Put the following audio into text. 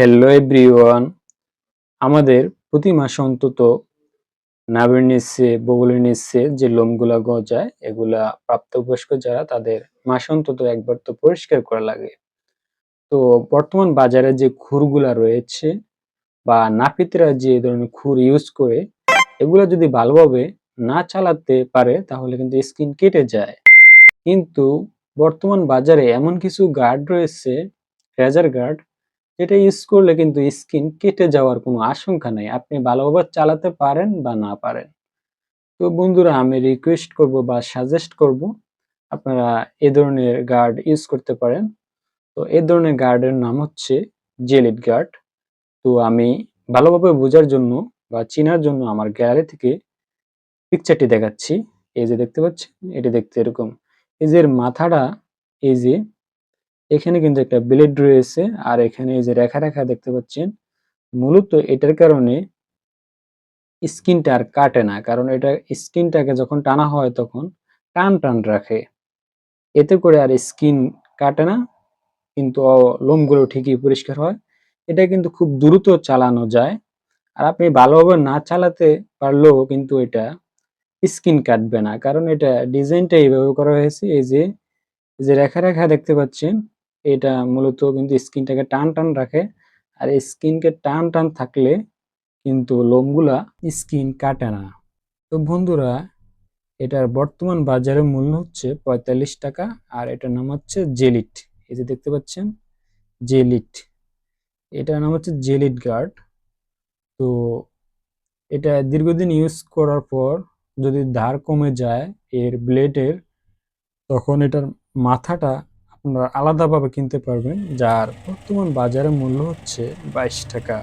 Hello everyone আমাদের প্রতি মাসে অন্তত নাভির নিচে বগলের নিচে যে লোমগুলা গজায়, এগুলা প্রাপ্তবয়স্ক যারা, তাদের মাসে অন্তত একবার তো পরিষ্কার করা লাগে। তো বর্তমান বাজারে যে খুরগুলা রয়েছে বা নাপিতরা যে ধরনের খুর ইউজ করে, এগুলা যদি ভালোভাবে না চালাতে পারে, তাহলে কিন্তু স্কিন কেটে যায়। কিন্তু বর্তমান বাজারে এমন কিছু গার্ড রয়েছে রেজার গার্ড যেটা ইউজ করলে কিন্তু স্কিন কেটে যাওয়ার কোনো আশঙ্কা নেই। আপনি ভালোভাবে চালাতে পারেন বা না পারেন। তো বন্ধুরা, আমি রিকোয়েস্ট করব বা সাজেস্ট করব, আপনারা এ ধরনের গার্ড ইউজ করতে পারেন। তো এ ধরনের গার্ডের নাম হচ্ছে জেলিট গার্ড তো আমি ভালোভাবে বোঝার জন্য বা চেনার জন্য আমার গ্যালারি থেকে পিকচারটি দেখাচ্ছি। এই যে দেখতে পাচ্ছেন, এটি দেখতে এরকম। এই যে মাথাটা, এই যে এখানে কিন্তু একটা ব্লেড রয়েছে, আর এখানে এই যে রেখা রেখা দেখতে পাচ্ছেন, মূলত এটার কারণে স্কিনটা আর কাটে না, কারণ এটা স্কিনটাকে যখন টানা হয় তখন টান টান রাখে। এতে করে আর স্কিন কাটে না, কিন্তু লোমগুলো ঠিকই পরিষ্কার হয়। এটা কিন্তু খুব দ্রুত চালানো যায়, আর আপনি ভালোভাবে না চালাতে পারলেও কিন্তু এটা স্কিন কাটবে না। কারণ এটা ডিজাইনটা এইভাবে করা হয়েছে, এই যে এই যে রেখা রেখা দেখতে পাচ্ছেন এটা মূলত কিন্তু স্কিনটাকে টান টান রাখে। আর স্কিনকে টান টান থাকলে কিন্তু লোমগুলা স্কিন কাটে না। তো বন্ধুরা, এটার বর্তমান বাজারের মূল্য হচ্ছে পঁয়তাল্লিশ টাকা আর এটার নাম হচ্ছে জেলিট। এই যে দেখতে পাচ্ছেন, জেলিট। এটার নাম হচ্ছে জেলিট গার্ড। তো এটা দীর্ঘদিন ইউজ করার পর যদি ধার কমে যায় এর ব্লেডের, তখন এটার মাথাটা আপনারা আলাদাভাবে কিনতে পারবেন যার বর্তমান বাজারে মূল্য হচ্ছে বাইশ টাকা।